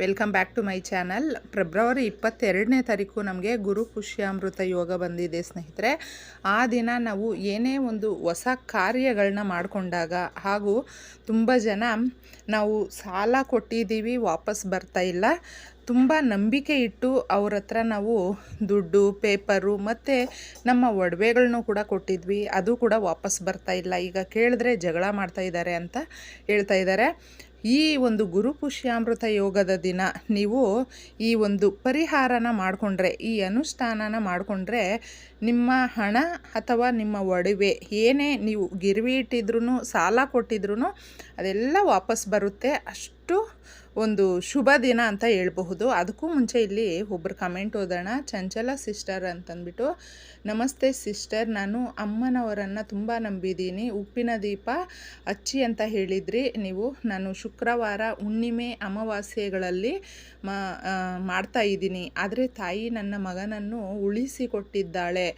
Welcome back to my channel. February ಇಪ್ಪತ್ತೆರಡನೇ ತಾರೀಕು ನಮಗೆ ಗುರು ಪುಷ್ಯಾಮೃತ ಯೋಗ ಬಂದಿದೆ ಸ್ನೇಹಿತರೆ. ಆ ದಿನ ನಾವು ಏನೇ ಒಂದು ಹೊಸ ಕಾರ್ಯಗಳನ್ನ ಮಾಡಿಕೊಂಡಾಗ ಹಾಗೂ ತುಂಬ ಜನ ನಾವು ಸಾಲ ಕೊಟ್ಟಿದ್ದೀವಿ, ವಾಪಸ್ ಬರ್ತಾ ಇಲ್ಲ. ತುಂಬ ನಂಬಿಕೆ ಇಟ್ಟು ಅವ್ರ ಹತ್ರ ನಾವು ದುಡ್ಡು, ಪೇಪರು ಮತ್ತು ನಮ್ಮ ಒಡವೆಗಳನ್ನೂ ಕೂಡ ಕೊಟ್ಟಿದ್ವಿ. ಅದು ಕೂಡ ವಾಪಸ್ ಬರ್ತಾ ಇಲ್ಲ. ಈಗ ಕೇಳಿದ್ರೆ ಜಗಳ ಮಾಡ್ತಾ ಇದ್ದಾರೆ ಅಂತ ಹೇಳ್ತಾ ಇದ್ದಾರೆ. ಈ ಒಂದು ಗುರು ಪುಷ್ಯಾಮೃತ ಯೋಗದ ದಿನ ನೀವು ಈ ಒಂದು ಪರಿಹಾರನ ಮಾಡಿಕೊಂಡ್ರೆ, ಈ ಅನುಷ್ಠಾನನ ಮಾಡಿಕೊಂಡ್ರೆ ನಿಮ್ಮ ಹಣ ಅಥವಾ ನಿಮ್ಮ ಒಡವೆ ಏನೇ ನೀವು ಗಿರ್ವಿ ಇಟ್ಟಿದ್ರೂ ಸಾಲ ಕೊಟ್ಟಿದ್ರೂ ಅದೆಲ್ಲ ವಾಪಸ್ ಬರುತ್ತೆ. ಅಷ್ಟು ಒಂದು ಶುಭ ದಿನ ಅಂತ ಹೇಳ್ಬಹುದು. ಅದಕ್ಕೂ ಮುಂಚೆ ಇಲ್ಲಿ ಒಬ್ಬರು ಕಮೆಂಟ್ ಓದೋಣ ಚಂಚಲ ಸಿಸ್ಟರ್ ಅಂತಂದ್ಬಿಟ್ಟು, ನಮಸ್ತೆ ಸಿಸ್ಟರ್ ನಾನು ಅಮ್ಮನವರನ್ನು ತುಂಬ ನಂಬಿದ್ದೀನಿ. ಉಪ್ಪಿನ ದೀಪ, ಅಚ್ಚಿ ಅಂತ ಹೇಳಿದ್ರಿ. ನೀವು ನಾನು ಶುಕ್ರವಾರ ಹುಣ್ಣಿಮೆ ಅಮಾವಾಸ್ಯೆಗಳಲ್ಲಿ ಮಾಡ್ತಾ ಇದ್ದೀನಿ. ಆದರೆ ತಾಯಿ ನನ್ನ ಮಗನನ್ನು ಉಳಿಸಿಕೊಟ್ಟಿದ್ದಾಳೆ.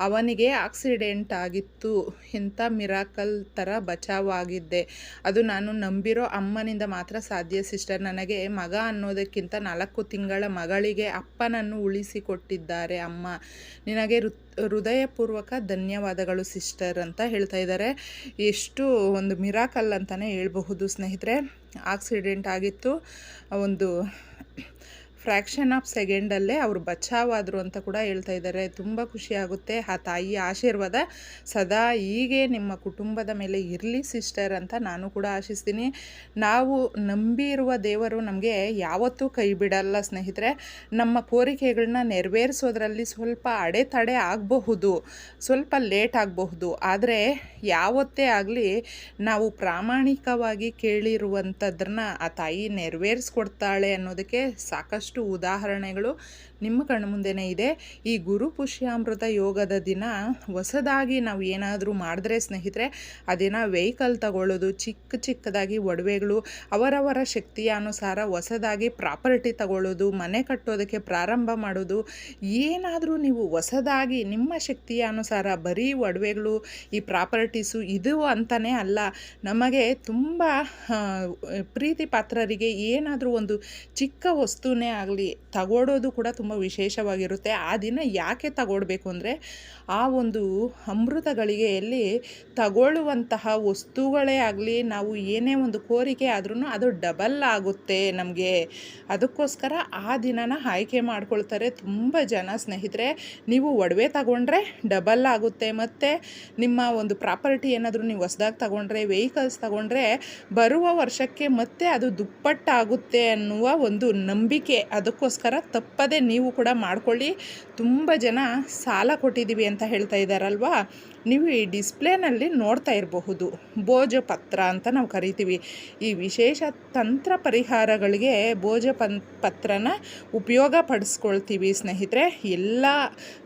ಅವನಿಗೆ ಆಕ್ಸಿಡೆಂಟ್ ಆಗಿತ್ತು. ಇಂಥ ಮಿರಾಕಲ್ ಥರ ಬಚಾವಾಗಿದ್ದೆ ಅದು ನಾನು ನಂಬಿರೋ ಅಮ್ಮನಿಂದ ಮಾತ್ರ ಸಾಧ್ಯ ಸಿಸ್ಟರ್. ನನಗೆ ಮಗ ಅನ್ನೋದಕ್ಕಿಂತ ನಾಲ್ಕು ತಿಂಗಳ ಮಗಳಿಗೆ ಅಪ್ಪನನ್ನು ಉಳಿಸಿಕೊಟ್ಟಿದ್ದಾರೆ ಅಮ್ಮ. ನಿನಗೆ ಋ ಹೃದಯಪೂರ್ವಕ ಧನ್ಯವಾದಗಳು ಸಿಸ್ಟರ್ ಅಂತ ಹೇಳ್ತಾ ಇದ್ದಾರೆ. ಎಷ್ಟು ಒಂದು ಮಿರಾಕಲ್ ಅಂತಲೇ ಹೇಳ್ಬಹುದು ಸ್ನೇಹಿತರೆ. ಆಕ್ಸಿಡೆಂಟ್ ಆಗಿತ್ತು. ಒಂದು ಫ್ರ್ಯಾಕ್ಷನ್ ಆಫ್ ಸೆಕೆಂಡಲ್ಲೇ ಅವರು ಬಚಾವಾದರು ಅಂತ ಕೂಡ ಹೇಳ್ತಾ ಇದ್ದಾರೆ. ತುಂಬ ಖುಷಿಯಾಗುತ್ತೆ ಆ ತಾಯಿಯ ಆಶೀರ್ವಾದ ಸದಾ ಹೀಗೆ ನಿಮ್ಮ ಕುಟುಂಬದ ಮೇಲೆ ಇರಲಿ ಸಿಸ್ಟರ್ ಅಂತ ನಾನು ಕೂಡ ಆಶಿಸ್ತೀನಿ. ನಾವು ನಂಬಿರುವ ದೇವರು ನಮಗೆ ಯಾವತ್ತೂ ಕೈ ಬಿಡಲ್ಲ ಸ್ನೇಹಿತರೆ. ನಮ್ಮ ಕೋರಿಕೆಗಳನ್ನ ನೆರವೇರಿಸೋದ್ರಲ್ಲಿ ಸ್ವಲ್ಪ ಅಡೆತಡೆ ಆಗಬಹುದು, ಸ್ವಲ್ಪ ಲೇಟ್ ಆಗಬಹುದು. ಆದರೆ ಯಾವತ್ತೇ ಆಗಲಿ ನಾವು ಪ್ರಾಮಾಣಿಕವಾಗಿ ಕೇಳಿರುವಂಥದ್ರನ್ನ ಆ ತಾಯಿ ನೆರವೇರಿಸ್ಕೊಡ್ತಾಳೆ ಅನ್ನೋದಕ್ಕೆ ಸಾಕಷ್ಟು ಉದಾಹರಣೆಗಳು ನಿಮ್ಮ ಕಣ್ಣು ಮುಂದೆನೇ ಇದೆ. ಈ ಗುರು ಪುಷ್ಯಾಮೃತ ಯೋಗದ ದಿನ ಹೊಸದಾಗಿ ನಾವು ಏನಾದರೂ ಮಾಡಿದ್ರೆ ಸ್ನೇಹಿತರೆ ಆ ದಿನ ವೆಹಿಕಲ್ ತಗೊಳ್ಳೋದು, ಚಿಕ್ಕ ಚಿಕ್ಕದಾಗಿ ಒಡವೆಗಳು, ಅವರವರ ಶಕ್ತಿಯ ಅನುಸಾರ ಹೊಸದಾಗಿ ಪ್ರಾಪರ್ಟಿ ತಗೊಳ್ಳೋದು, ಮನೆ ಕಟ್ಟೋದಕ್ಕೆ ಪ್ರಾರಂಭ ಮಾಡೋದು, ಏನಾದರೂ ನೀವು ಹೊಸದಾಗಿ ನಿಮ್ಮ ಶಕ್ತಿಯ ಅನುಸಾರ ಬರೀ ಒಡವೆಗಳು, ಈ ಪ್ರಾಪರ್ಟೀಸು ಇದು ಅಂತಲೇ ಅಲ್ಲ. ನಮಗೆ ತುಂಬ ಪ್ರೀತಿ ಪಾತ್ರರಿಗೆ ಏನಾದರೂ ಒಂದು ಚಿಕ್ಕ ವಸ್ತುನೇ ಆಗಲಿ ತಗೊಡೋದು ಕೂಡ ತುಂಬ ವಿಶೇಷವಾಗಿರುತ್ತೆ. ಆ ದಿನ ಯಾಕೆ ತಗೊಳ್ಬೇಕು ಅಂದರೆ ಆ ಒಂದು ಅಮೃತ ಗಳಿಗೆಯಲ್ಲಿ ತಗೊಳ್ಳುವಂತಹ ವಸ್ತುಗಳೇ ಆಗಲಿ, ನಾವು ಏನೇ ಒಂದು ಕೋರಿಕೆ ಆದ್ರೂ ಅದು ಡಬಲ್ ಆಗುತ್ತೆ ನಮಗೆ. ಅದಕ್ಕೋಸ್ಕರ ಆ ದಿನನ ಆಯ್ಕೆ ಮಾಡ್ಕೊಳ್ತಾರೆ ತುಂಬ ಜನ ಸ್ನೇಹಿತರೆ. ನೀವು ಒಡವೆ ತಗೊಂಡ್ರೆ ಡಬಲ್ ಆಗುತ್ತೆ, ಮತ್ತು ನಿಮ್ಮ ಒಂದು ಪ್ರಾಪರ್ಟಿ ಏನಾದರೂ ನೀವು ಹೊಸ್ದಾಗಿ ತಗೊಂಡ್ರೆ, ವೆಹಿಕಲ್ಸ್ ತಗೊಂಡ್ರೆ ಬರುವ ವರ್ಷಕ್ಕೆ ಮತ್ತೆ ಅದು ದುಪ್ಪಟ್ಟಾಗುತ್ತೆ ಅನ್ನುವ ಒಂದು ನಂಬಿಕೆ ಅದಕ್ಕೋಸ್ಕರ ತಪ್ಪದೆ ನೀವು ಕೂಡ ಮಾಡ್ಕೊಳ್ಳಿ. ತುಂಬ ಜನ ಸಾಲ ಕೊಟ್ಟಿದ್ದೀವಿ ಅಂತ ಹೇಳ್ತಾ ಇದ್ದಾರಲ್ವಾ? ನೀವು ಈ ಡಿಸ್ಪ್ಲೇನಲ್ಲಿ ನೋಡ್ತಾ ಇರಬಹುದು. ಭೋಜ ಪತ್ರ ಅಂತ ನಾವು ಕರಿತೀವಿ. ಈ ವಿಶೇಷ ತಂತ್ರ ಪರಿಹಾರಗಳಿಗೆ ಭೋಜ ಪನ್ ಪತ್ರನ ಉಪಯೋಗ ಪಡಿಸ್ಕೊಳ್ತೀವಿ ಸ್ನೇಹಿತರೆ. ಎಲ್ಲ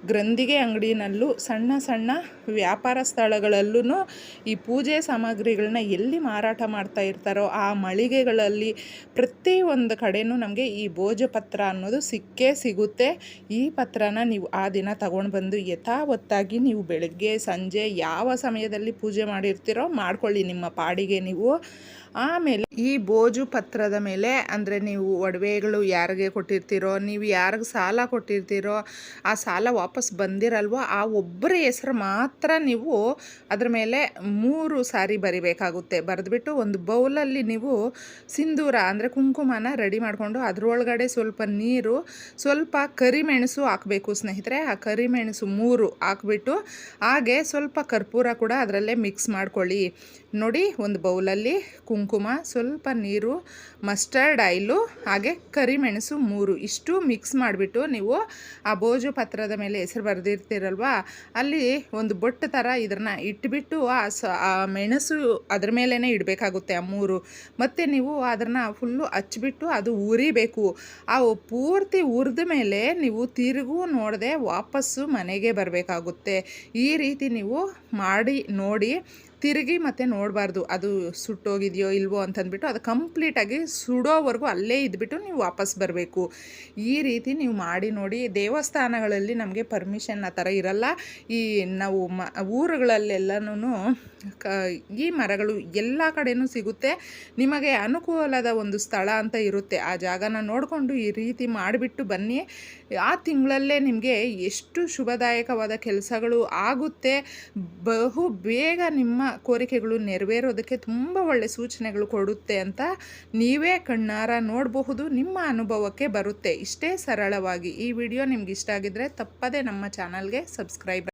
ಗ್ರಂಥಿಗೆ ಅಂಗಡಿನಲ್ಲೂ ಸಣ್ಣ ಸಣ್ಣ ವ್ಯಾಪಾರ ಸ್ಥಳಗಳಲ್ಲೂ ಈ ಪೂಜೆ ಸಾಮಗ್ರಿಗಳನ್ನ ಎಲ್ಲಿ ಮಾರಾಟ ಮಾಡ್ತಾ ಇರ್ತಾರೋ ಆ ಮಳಿಗೆಗಳಲ್ಲಿ ಪ್ರತಿಯೊಂದು ಕಡೆಯೂ ನಮಗೆ ಈ ಭೋಜಪತ್ರ ಅನ್ನೋದು ಸಿಕ್ಕೇ ಸಿಗುತ್ತೆ. ಈ ಪತ್ರನ ನೀವು ಆ ದಿನ ತಗೊಂಡು ಬಂದು ಯಥಾವತ್ತಾಗಿ ನೀವು ಬೆಳಗ್ಗೆ, ಸಂಜೆ ಯಾವ ಸಮಯದಲ್ಲಿ ಪೂಜೆ ಮಾಡಿರ್ತೀರೋ ಮಾಡ್ಕೊಳ್ಳಿ ನಿಮ್ಮ ಪಾಡಿಗೆ ನೀವು. ಆಮೇಲೆ ಈ ಬೋಜು ಪತ್ರದ ಮೇಲೆ ಅಂದರೆ ನೀವು ಒಡವೆಗಳು ಯಾರಿಗೆ ಕೊಟ್ಟಿರ್ತೀರೋ, ನೀವು ಯಾರಿಗೆ ಸಾಲ ಕೊಟ್ಟಿರ್ತೀರೋ, ಆ ಸಾಲ ವಾಪಸ್ ಬಂದಿರಲ್ವೋ ಆ ಒಬ್ಬರ ಹೆಸರು ಮಾತ್ರ ನೀವು ಅದ್ರ ಮೇಲೆ ಮೂರು ಸಾರಿ ಬರಿಬೇಕಾಗುತ್ತೆ. ಬರೆದ್ಬಿಟ್ಟು ಒಂದು ಬೌಲಲ್ಲಿ ನೀವು ಸಿಂಧೂರ ಅಂದರೆ ಕುಂಕುಮನ ರೆಡಿ ಮಾಡಿಕೊಂಡು ಅದರೊಳಗಡೆ ಸ್ವಲ್ಪ ನೀರು, ಸ್ವಲ್ಪ ಕರಿಮೆಣಸು ಹಾಕಬೇಕು ಸ್ನೇಹಿತರೆ. ಆ ಕರಿಮೆಣಸು ಮೂರು ಹಾಕ್ಬಿಟ್ಟು, ಹಾಗೆ ಸ್ವಲ್ಪ ಕರ್ಪೂರ ಕೂಡ ಅದರಲ್ಲೇ ಮಿಕ್ಸ್ ಮಾಡ್ಕೊಳ್ಳಿ. ನೋಡಿ, ಒಂದು ಬೌಲಲ್ಲಿ ಕುಂಕುಮ, ಸ್ವಲ್ಪ ನೀರು, ಮಸ್ಟರ್ಡ್ ಆಯಿಲು, ಹಾಗೆ ಕರಿಮೆಣಸು ಮೂರು. ಇಷ್ಟು ಮಿಕ್ಸ್ ಮಾಡಿಬಿಟ್ಟು ನೀವು ಆ ಬೋಜು ಪತ್ರದ ಮೇಲೆ ಹೆಸರು ಬರೆದಿರ್ತೀರಲ್ವ, ಅಲ್ಲಿ ಒಂದು ಬೊಟ್ಟು ಥರ ಇದನ್ನು ಇಟ್ಬಿಟ್ಟು ಆ ಸ, ಆ ಮೆಣಸು ಅದ್ರ ಮೇಲೇ ಇಡಬೇಕಾಗುತ್ತೆ ಆ ಮೂರು. ಮತ್ತು ನೀವು ಅದನ್ನು ಫುಲ್ಲು ಹಚ್ಚಿಬಿಟ್ಟು ಅದು ಉರಿಬೇಕು. ಆ ಪೂರ್ತಿ ಉರಿದ ಮೇಲೆ ನೀವು ತಿರುಗೂ ನೋಡದೆ ವಾಪಸ್ಸು ಮನೆಗೆ ಬರಬೇಕಾಗುತ್ತೆ. ಈ ರೀತಿ ನೀವು ಮಾಡಿ, ನೋಡಿ ತಿರುಗಿ ಮತ್ತೆ ನೋಡಬಾರ್ದು. ಅದು ಸುಟ್ಟೋಗಿದೆಯೋ ಇಲ್ವೋ ಅಂತಂದ್ಬಿಟ್ಟು ಅದು ಕಂಪ್ಲೀಟಾಗಿ ಸುಡೋವರೆಗೂ ಅಲ್ಲೇ ಇದ್ಬಿಟ್ಟು ನೀವು ವಾಪಸ್ ಬರಬೇಕು. ಈ ರೀತಿ ನೀವು ಮಾಡಿ ನೋಡಿ, ದೇವಸ್ಥಾನಗಳಲ್ಲಿ ನಮಗೆ ಪರ್ಮಿಷನ್ ಆ ಥರ ಇರಲ್ಲ. ಈ ನಾವು ಮ ಊರುಗಳಲ್ಲೆಲ್ಲನೂ ಕ, ಈ ಮರಗಳು ಎಲ್ಲ ಕಡೆಯೂ ಸಿಗುತ್ತೆ. ನಿಮಗೆ ಅನುಕೂಲದ ಒಂದು ಸ್ಥಳ ಅಂತ ಇರುತ್ತೆ. ಆ ಜಾಗನ ನೋಡಿಕೊಂಡು ಈ ರೀತಿ ಮಾಡಿಬಿಟ್ಟು ಬನ್ನಿ. ಆ ತಿಂಗಳಲ್ಲೇ ನಿಮಗೆ ಎಷ್ಟು ಶುಭದಾಯಕವಾದ ಕೆಲಸಗಳು ಆಗುತ್ತೆ. ಬಹು ಬೇಗ ನಿಮ್ಮ ಕೋರಿಕೆಗಳು ನೆರವೇರೋದಕ್ಕೆ ತುಂಬ ಒಳ್ಳೆ ಸೂಚನೆಗಳು ಕೊಡುತ್ತೆ ಅಂತ ನೀವೇ ಕಣ್ಣಾರ ನೋಡಬಹುದು, ನಿಮ್ಮ ಅನುಭವಕ್ಕೆ ಬರುತ್ತೆ. ಇಷ್ಟೇ ಸರಳವಾಗಿ ಈ ವಿಡಿಯೋ ನಿಮ್ಗೆ ಇಷ್ಟ ಆಗಿದ್ರೆ ತಪ್ಪದೇ ನಮ್ಮ ಚಾನಲ್ಗೆ ಸಬ್ಸ್ಕ್ರೈಬ್